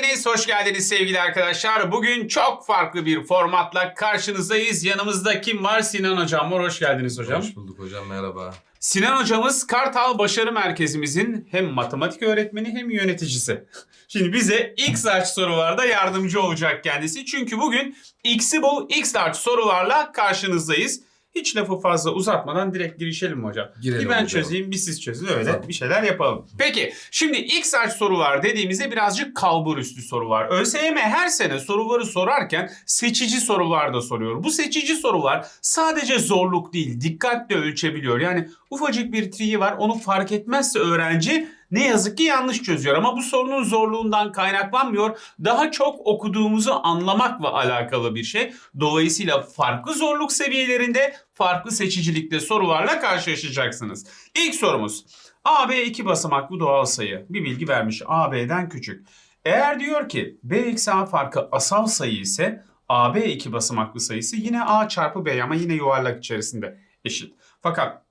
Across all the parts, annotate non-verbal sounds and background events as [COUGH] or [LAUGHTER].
geldiniz, hoş geldiniz sevgili arkadaşlar. Bugün çok farklı bir formatla karşınızdayız. Yanımızda kim var? Sinan Hocam var. Hoş geldiniz hocam. Hoş bulduk hocam merhaba. Sinan hocamız Kartal Başarı Merkezimizin hem matematik öğretmeni hem yöneticisi. Şimdi bize X large sorularda yardımcı olacak kendisi. Çünkü bugün X'i bul X large sorularla karşınızdayız. Hiç lafı fazla uzatmadan direkt girişelim mi hocam? Girelim bir ben hocam. çözeyim, bir siz çözün öyle Tabii. bir şeyler yapalım. Peki şimdi X large sorular dediğimizde birazcık kalbur üstü sorular. ÖSYM her sene soruları sorarken seçici sorular da soruyor. Bu seçici sorular sadece zorluk değil, dikkat de ölçebiliyor. Yani ufacık bir triği var onu fark etmezse öğrenci ne yazık ki yanlış çözüyor ama bu sorunun zorluğundan kaynaklanmıyor. Daha çok okuduğumuzu anlamakla alakalı bir şey. Dolayısıyla farklı zorluk seviyelerinde farklı seçicilikte sorularla karşılaşacaksınız. İlk sorumuz. AB iki basamaklı doğal sayı. Bir bilgi vermiş. AB'den küçük. Eğer diyor ki B eksi A farkı asal sayı ise AB iki basamaklı sayısı yine A çarpı B ama yine yuvarlak içerisinde eşit. Fakat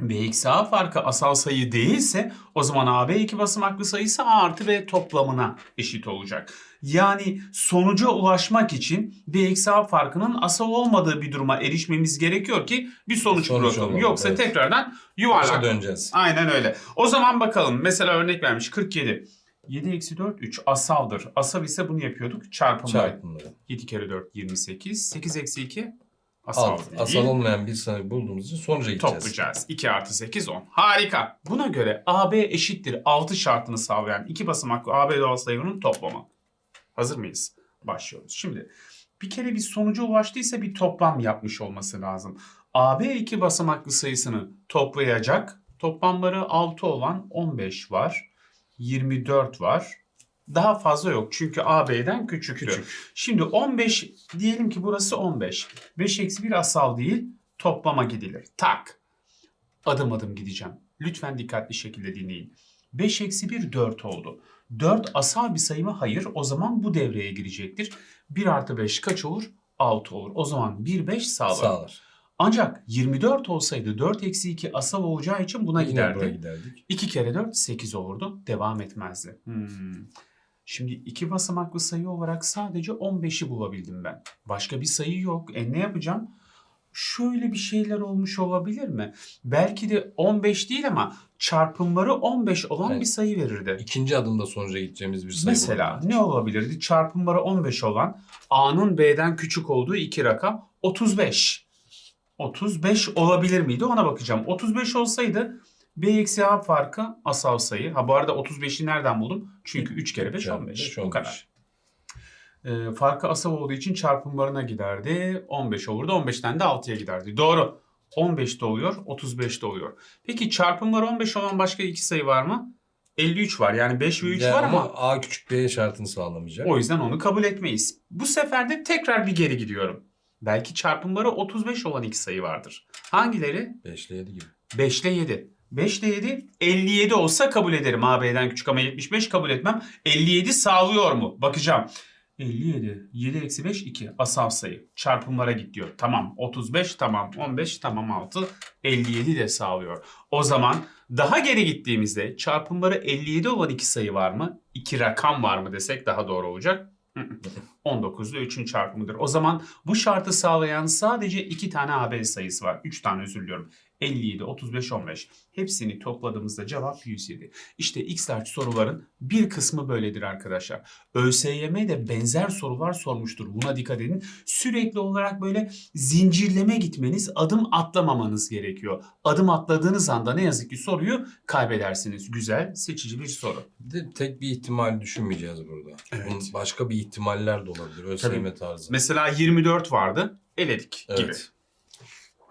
B eksi A farkı asal sayı değilse o zaman AB iki basamaklı sayısı A artı B toplamına eşit olacak. Yani sonuca ulaşmak için B eksi A farkının asal olmadığı bir duruma erişmemiz gerekiyor ki bir sonuç, Sonuç bırakalım. Yoksa evet. tekrardan Başa yuvarlak. döneceğiz. Aynen öyle. O zaman bakalım. Mesela örnek vermiş 47. 7 eksi 4 3 asaldır. Asal ise bunu yapıyorduk. Çarpımla. Çarpımları. 7 kere 4 28. 8 eksi 2 asal Alt. değil. Asal olmayan bir sayı bulduğumuz için sonuca gideceğiz. Toplayacağız. 2 artı 8 10. Harika. Buna göre AB eşittir 6 şartını sağlayan iki basamaklı AB doğal sayılarının toplamı. Hazır mıyız? Başlıyoruz. Şimdi bir kere bir sonuca ulaştıysa bir toplam yapmış olması lazım. AB iki basamaklı sayısını toplayacak. Toplamları 6 olan 15 var. 24 var. Daha fazla yok çünkü AB'den küçüktü. Küçük. Şimdi 15 diyelim ki burası 15. 5 eksi 1 asal değil toplama gidilir. Tak. Adım adım gideceğim. Lütfen dikkatli şekilde dinleyin. 5 eksi 1 4 oldu. 4 asal bir sayı mı? Hayır. O zaman bu devreye girecektir. 1 artı 5 kaç olur? 6 olur. O zaman 1 5 sağlar. Sağlar. Ancak 24 olsaydı 4 eksi 2 asal olacağı için buna Yine giderdi. buraya giderdik. 2 kere 4 8 olurdu. Devam etmezdi. Hmm. Şimdi iki basamaklı sayı olarak sadece 15'i bulabildim ben. Başka bir sayı yok. E ne yapacağım? Şöyle bir şeyler olmuş olabilir mi? Belki de 15 değil ama çarpımları 15 olan Evet. bir sayı verirdi. İkinci adımda sonuca gideceğimiz bir sayı Mesela bulamadık. ne olabilirdi? Çarpımları 15 olan A'nın B'den küçük olduğu iki rakam 35. 35 olabilir miydi? Ona bakacağım. 35 olsaydı B eksi A farkı asal sayı. Ha bu arada 35'i nereden buldum? Çünkü 3 kere 5 Çarpı 15. beş, Bu 15. kadar. Ee, farkı asal olduğu için çarpımlarına giderdi. 15 olurdu. 15'ten de 6'ya giderdi. Doğru. 15 de oluyor, 35 de oluyor. Peki çarpımları 15 olan başka iki sayı var mı? 53 var. Yani 5 ve 3 Ya var ama ama A küçük B şartını sağlamayacak. o yüzden onu kabul etmeyiz. Bu sefer de tekrar bir geri gidiyorum. Belki çarpımları 35 olan iki sayı vardır. Hangileri? 5 ile 7 gibi. 5 ile 7. 5 ile 7 57 olsa kabul ederim. AB'den küçük ama 75 kabul etmem. 57 sağlıyor mu? Bakacağım. 57. 7 eksi 5 2. Asal sayı. Çarpımlara git diyor. Tamam. 35 tamam. 15 tamam 6. 57 de sağlıyor. O zaman daha geri gittiğimizde çarpımları 57 olan iki sayı var mı? İki rakam var mı desek daha doğru olacak. 19 ile 3'ün çarpımıdır. O zaman bu şartı sağlayan sadece iki tane AB sayısı var. 3 tane özür diliyorum. 57, 35, 15. Hepsini topladığımızda cevap 107. İşte X large soruların bir kısmı böyledir arkadaşlar. ÖSYM de benzer sorular sormuştur. Buna dikkat edin. Sürekli olarak böyle zincirleme gitmeniz, adım atlamamanız gerekiyor. Adım atladığınız anda ne yazık ki soruyu kaybedersiniz. Güzel, seçici bir soru. De tek bir ihtimal düşünmeyeceğiz burada. Evet. Bunun başka bir ihtimaller de olabilir. ÖSYM Tabii. tarzı. Mesela 24 vardı, eledik gibi. Evet.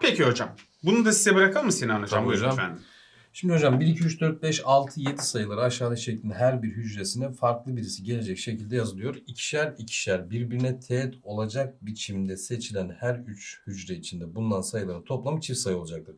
Peki hocam. Bunu da size bırakalım mı Sinan hocam? Tabii Buyurun hocam. lütfen. Şimdi hocam 1, 2, 3, 4, 5, 6, 7 sayıları aşağıda şeklinde her bir hücresine farklı birisi gelecek şekilde yazılıyor. İkişer ikişer birbirine teğet olacak biçimde seçilen her 3 hücre içinde bulunan sayıların toplamı çift sayı olacaktır.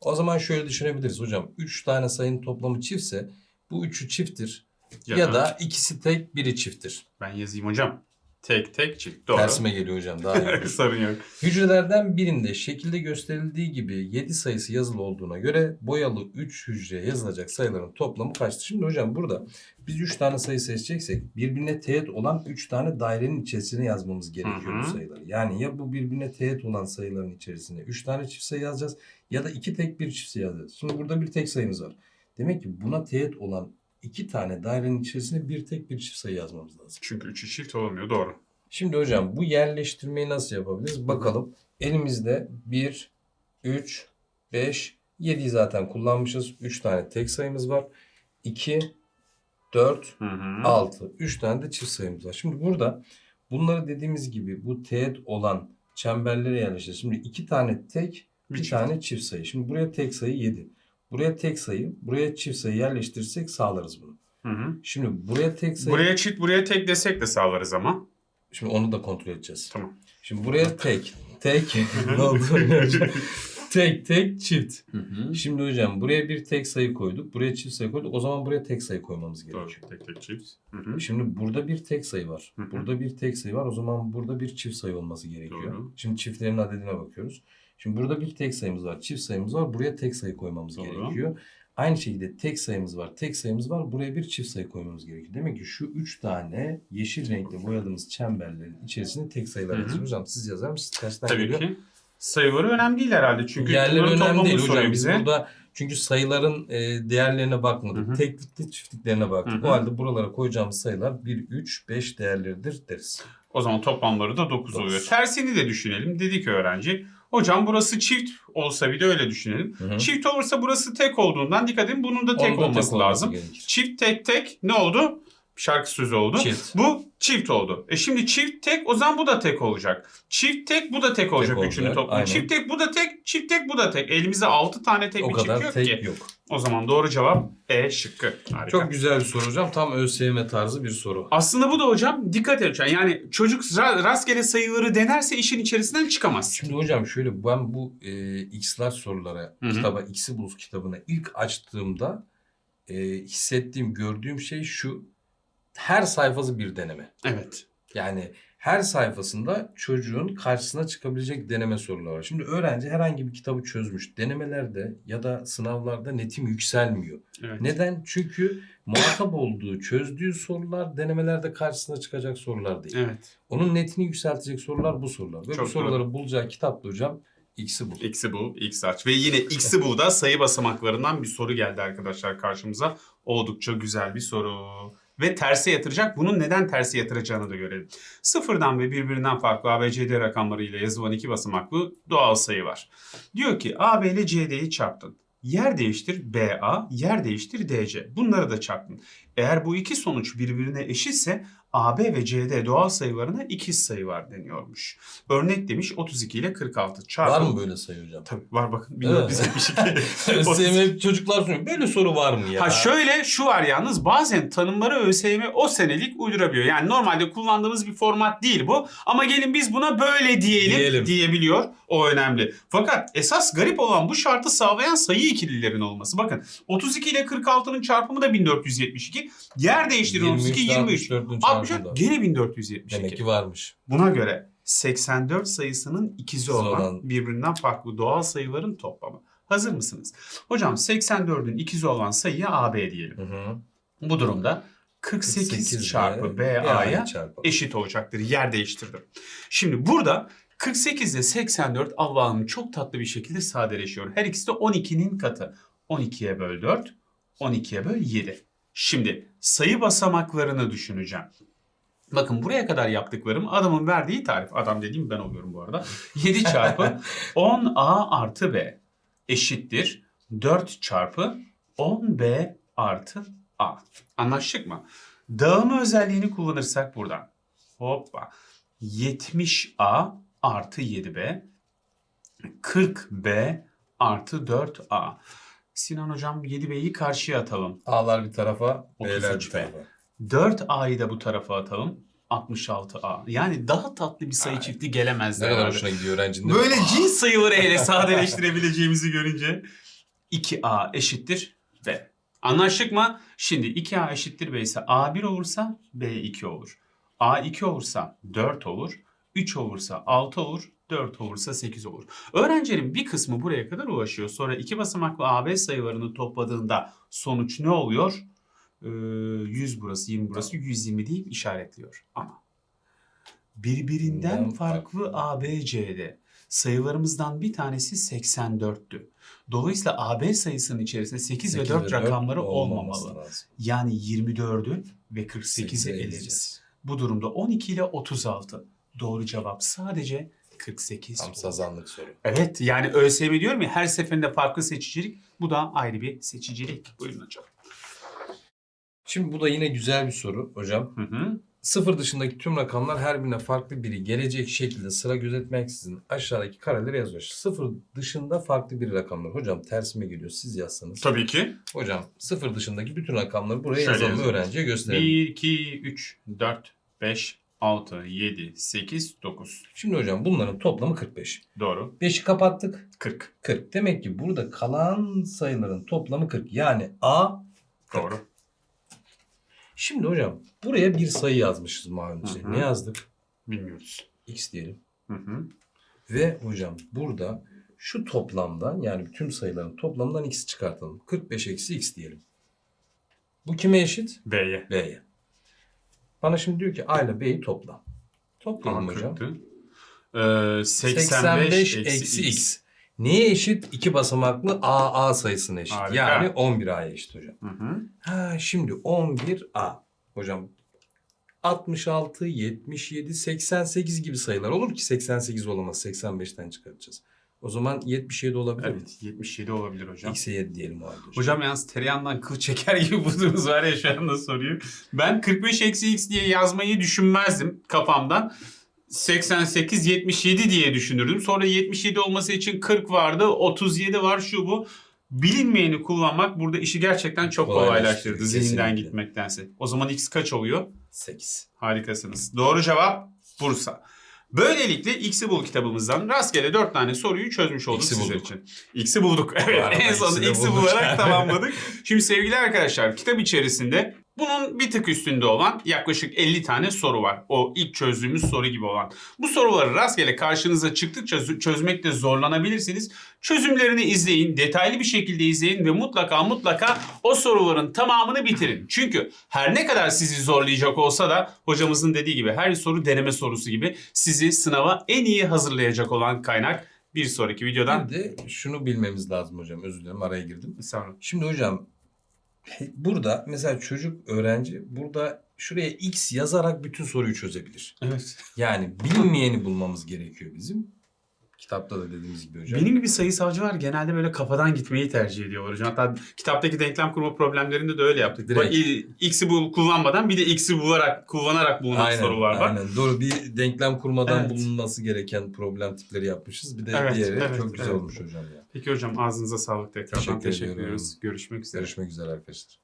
O zaman şöyle düşünebiliriz hocam. 3 tane sayının toplamı çiftse bu üçü çifttir ya, da ikisi tek biri çifttir. Ben yazayım hocam. Tek tek çift. Doğru. Tersime geliyor hocam daha iyi. [LAUGHS] Sorun yok. Hücrelerden birinde şekilde gösterildiği gibi 7 sayısı yazılı olduğuna göre boyalı 3 hücreye yazılacak sayıların toplamı kaçtır? Şimdi hocam burada biz 3 tane sayı seçeceksek birbirine teğet olan 3 tane dairenin içerisine yazmamız gerekiyor Hı hı. bu sayıları. Yani ya bu birbirine teğet olan sayıların içerisine 3 tane çift sayı yazacağız ya da 2 tek bir çift sayı yazacağız. Şimdi burada bir tek sayımız var. Demek ki buna teğet olan 2 tane dairenin içerisine bir tek bir çift sayı yazmamız lazım. Çünkü üçü çift olmuyor. Doğru. Şimdi hocam bu yerleştirmeyi nasıl yapabiliriz? Bakalım. Elimizde 1, 3, 5, 7'yi zaten kullanmışız. 3 tane tek sayımız var. 2, 4, Hı hı. 6. 3 tane de çift sayımız var. Şimdi burada bunları dediğimiz gibi bu teğet olan çemberlere yerleştireceğiz. Şimdi 2 tane tek, Bir bir çift. tane çift sayı. Şimdi buraya tek sayı 7. Buraya tek sayı, buraya çift sayı yerleştirirsek sağlarız bunu. Hı hı. Şimdi buraya tek sayı... Buraya çift, buraya tek desek de sağlarız ama. Şimdi onu da kontrol edeceğiz. Tamam. Şimdi buraya tek, tek, [LAUGHS] [LAUGHS] ne oldu? tek, tek, çift. Şimdi hocam buraya bir tek sayı koyduk. Buraya çift sayı koyduk. O zaman buraya tek sayı koymamız Doğru. gerekiyor. Tek tek çift. Hı hı. Şimdi burada bir tek sayı var. Hı hı. Burada bir tek sayı var. O zaman burada bir çift sayı olması gerekiyor. Doğru. Şimdi çiftlerin adedine bakıyoruz. Şimdi burada bir tek sayımız var. Çift sayımız var. Buraya tek sayı koymamız Doğru. gerekiyor. Aynı şekilde tek sayımız var. Tek sayımız var. Buraya bir çift sayı koymamız gerekiyor. Demek ki şu üç tane yeşil renkli boyadığımız çemberlerin içerisine tek sayılar yazıyoruz. Hocam siz yazar mısınız? Kaçtan Tabii geliyor? ki. Sayıları önemli değil herhalde. Çünkü bunların önemli değil hocam. Biz bize. burada çünkü sayıların e, değerlerine bakmadık. Hı hı. Teklikli çiftliklerine baktık. Hı hı. O halde buralara koyacağımız sayılar 1, 3, 5 değerleridir deriz. O zaman toplamları da 9 Dokuz. oluyor. Tersini de düşünelim. Dedik öğrenci. Hocam burası çift olsa bir de öyle düşünelim. Hı hı. Çift olursa burası tek olduğundan dikkat edin bunun da tek Onda olması lazım. gerekir. Çift tek tek ne oldu? Şarkı sözü oldu. Çift. Bu çift oldu. E şimdi çift tek o zaman bu da tek olacak. Çift tek bu da tek olacak olacak, üçünü toplam. aynen. Çift tek bu da tek, çift tek bu da tek. Elimizde 6 tane tek O bir çift kadar yok tek ki. yok. O zaman doğru cevap E şıkkı. Harika. Çok güzel bir soru hocam. Tam ÖSYM tarzı bir soru. Aslında bu da hocam dikkat edin. Yani çocuk ra- rastgele sayıları denerse işin içerisinden çıkamaz. Şimdi hocam şöyle ben bu e, X'ler sorulara kitaba X'i bul kitabına ilk açtığımda e, hissettiğim gördüğüm şey şu her sayfası bir deneme. Evet. Yani her sayfasında çocuğun karşısına çıkabilecek deneme soruları var. Şimdi öğrenci herhangi bir kitabı çözmüş. Denemelerde ya da sınavlarda netim yükselmiyor. Evet. Neden? Çünkü muhatap olduğu, çözdüğü sorular denemelerde karşısına çıkacak sorular değil. Evet. Onun netini yükseltecek sorular bu sorular. Ve Çok bu soruları bulacağı kitapta hocam X'i bul. X'i bul, X aç. Ve yine X'i bul da sayı basamaklarından bir soru geldi arkadaşlar karşımıza. Oldukça güzel bir soru. Ve terse yatıracak. Bunun neden terse yatıracağını da görelim. Sıfırdan ve birbirinden farklı ABCD rakamları ile yazılan iki basamaklı doğal sayı var. Diyor ki AB ile CD'yi çarptın. Yer değiştir BA, yer değiştir DC. Bunları da çarptın. Eğer bu iki sonuç birbirine eşitse AB ve CD doğal sayılarına ikiz sayı var deniyormuş. Örnek demiş 32 ile 46 çarpı. Var mı böyle sayı hocam? Tabii var bakın. Bilmiyorum bizim bir şey. ÖSYM [LAUGHS] çocuklar soruyor. Böyle soru var mı ya? Ha şöyle şu var yalnız bazen tanımları ÖSYM o senelik uydurabiliyor. Yani normalde kullandığımız bir format değil bu. Ama gelin biz buna böyle diyelim, Diyelim. diyebiliyor. O önemli. Fakat esas garip olan bu şartı sağlayan sayı ikililerin olması. Bakın 32 ile 46'nın çarpımı da 1472. Yer değiştirin 32 23. 64'ün 64 çarpımı. gene 1472. Demek ki varmış. Buna göre 84 sayısının ikizi olan, olan- birbirinden farklı doğal sayıların toplamı. Hazır mısınız? Hocam 84'ün ikizi olan sayıya AB diyelim. Hı hı. Bu durumda 48, 48 çarpı BA'ya eşit olacaktır. Yer değiştirdim. Şimdi burada 48 ile 84 Allah'ım çok tatlı bir şekilde sadeleşiyor. Her ikisi de 12'nin katı. 12'ye böl 4, 12'ye böl 7. Şimdi sayı basamaklarını düşüneceğim. Bakın buraya kadar yaptıklarım adamın verdiği tarif. Adam dediğim ben oluyorum bu arada. 7 çarpı [LAUGHS] 10A artı B eşittir 4 çarpı 10B artı A. Anlaştık mı? Dağılma özelliğini kullanırsak buradan. Hoppa. 70A artı 7B 40B artı 4A. Sinan hocam 7B'yi karşıya atalım. A'lar bir tarafa, B'ler 33 bir tarafa. 4A'yı da bu tarafa atalım. 66A. Yani daha tatlı bir sayı Ay. çifti gelemez. Ne kadar herhalde. hoşuna gidiyor öğrencinin. Böyle cins sayıları [LAUGHS] hele sadeleştirebileceğimizi görünce 2A eşittir B. Anlaştık mı? Şimdi 2A eşittir B ise A1 olursa B2 olur. A 2 olursa 4 olur. 3 olursa 6 olur. 4 olursa 8 olur. Öğrencilerin bir kısmı buraya kadar ulaşıyor. Sonra iki basamaklı AB sayılarını topladığında sonuç ne oluyor? Ee, 100 burası, 20 burası, 120 deyip işaretliyor. Ama birbirinden Bundan farklı ABC'de sayılarımızdan bir tanesi 84'tü. Dolayısıyla AB sayısının içerisinde 8, ve Sekiz 4 dört rakamları olmaması olmamalı. lazım. Yani 24'ü ve 48'i Sekizi eleriz. Bu durumda 12 ile 36. Doğru cevap sadece 48. Tam sazanlık soru. Evet yani ÖSYM diyorum ya her seferinde farklı seçicilik. Bu da ayrı bir seçicilik. Buyurun hocam. Şimdi bu da yine güzel bir soru hocam. Hı hı. Sıfır dışındaki tüm rakamlar her birine farklı biri gelecek şekilde sıra gözetmeksizin aşağıdaki kareleri yazıyor. Sıfır dışında farklı bir rakamlar. Hocam tersime geliyor siz yazsanız. Tabii ki. Hocam sıfır dışındaki bütün rakamları buraya Şöyle yazalım yazalım. öğrenciye gösterelim. 1, 2, 3, 4, 5, 6, 7, 8, 9. Şimdi hocam bunların toplamı 45. Doğru. 5'i kapattık 40. 40. Demek ki burada kalan sayıların toplamı 40. Yani A Doğru. Şimdi hocam buraya bir sayı yazmışız malum Hı hı. Ne yazdık? Bilmiyoruz. X diyelim. Hı hı. Ve hocam burada şu toplamdan yani tüm sayıların toplamından x'i çıkartalım. 45 eksi x diyelim. Bu kime eşit? B'ye. B'ye. Bana şimdi diyor ki A ile B'yi topla. Toplayalım Ama hocam. 40'tı. Ee, 85, eksi x. Neye eşit? İki basamaklı AA sayısına eşit. Harika. Yani 11A'ya eşit hocam. Hı hı. Ha şimdi 11A. Hocam 66, 77, 88 gibi sayılar olur ki 88 olamaz. 85'ten çıkartacağız. O zaman 77 olabilir mi? Evet 77 olabilir hocam. X'e 7 diyelim o halde. hocam. Hocam yalnız tereyağından kıl çeker gibi buldunuz var ya şu anda soruyu. Ben 45 eksi x diye yazmayı düşünmezdim kafamdan. 88 77 diye düşünürdüm. Sonra 77 olması için 40 vardı. 37 var şu bu. Bilinmeyeni kullanmak burada işi gerçekten çok Kolaylaştırıyor, kolaylaştırdı zihinden kesinlikle. gitmektense. O zaman x kaç oluyor? 8. Harikasınız. Doğru cevap Bursa. Böylelikle X'i bul kitabımızdan rastgele 4 tane soruyu çözmüş olduk X'i sizler bulduk. için. X'i bulduk. [LAUGHS] Evet arada en sonunda X'i de X'i bularak [LAUGHS] tamamladık. Şimdi sevgili arkadaşlar kitap içerisinde bunun bir tık üstünde olan yaklaşık 50 tane soru var. O ilk çözdüğümüz soru gibi olan. Bu soruları rastgele karşınıza çıktıkça çözmekte zorlanabilirsiniz. Çözümlerini izleyin, detaylı bir şekilde izleyin ve mutlaka mutlaka o soruların tamamını bitirin. Çünkü her ne kadar sizi zorlayacak olsa da hocamızın dediği gibi her soru deneme sorusu gibi sizi sınava en iyi hazırlayacak olan kaynak. Bir sonraki videodan Bir de şunu bilmemiz lazım hocam. Özür dilerim araya girdim. sonra. Şimdi hocam burada mesela çocuk öğrenci burada şuraya x yazarak bütün soruyu çözebilir. Evet. Yani bilinmeyeni bulmamız gerekiyor bizim. Kitapta da dediğimiz gibi hocam. Benim gibi sayısalcılar genelde böyle kafadan gitmeyi tercih ediyorlar hocam. Hatta kitaptaki denklem kurma problemlerinde de öyle yaptık. Direkt. X'i bul, kullanmadan bir de X'i bularak, kullanarak bulunan sorular var. Aynen. Doğru bir denklem kurmadan Evet. bulunması gereken problem tipleri yapmışız. Bir de Evet, diğeri evet, çok güzel evet. olmuş hocam ya. Peki hocam ağzınıza sağlık tekrardan Teşekkür teşekkür, ediyoruz. Görüşmek üzere. Görüşmek üzere arkadaşlar.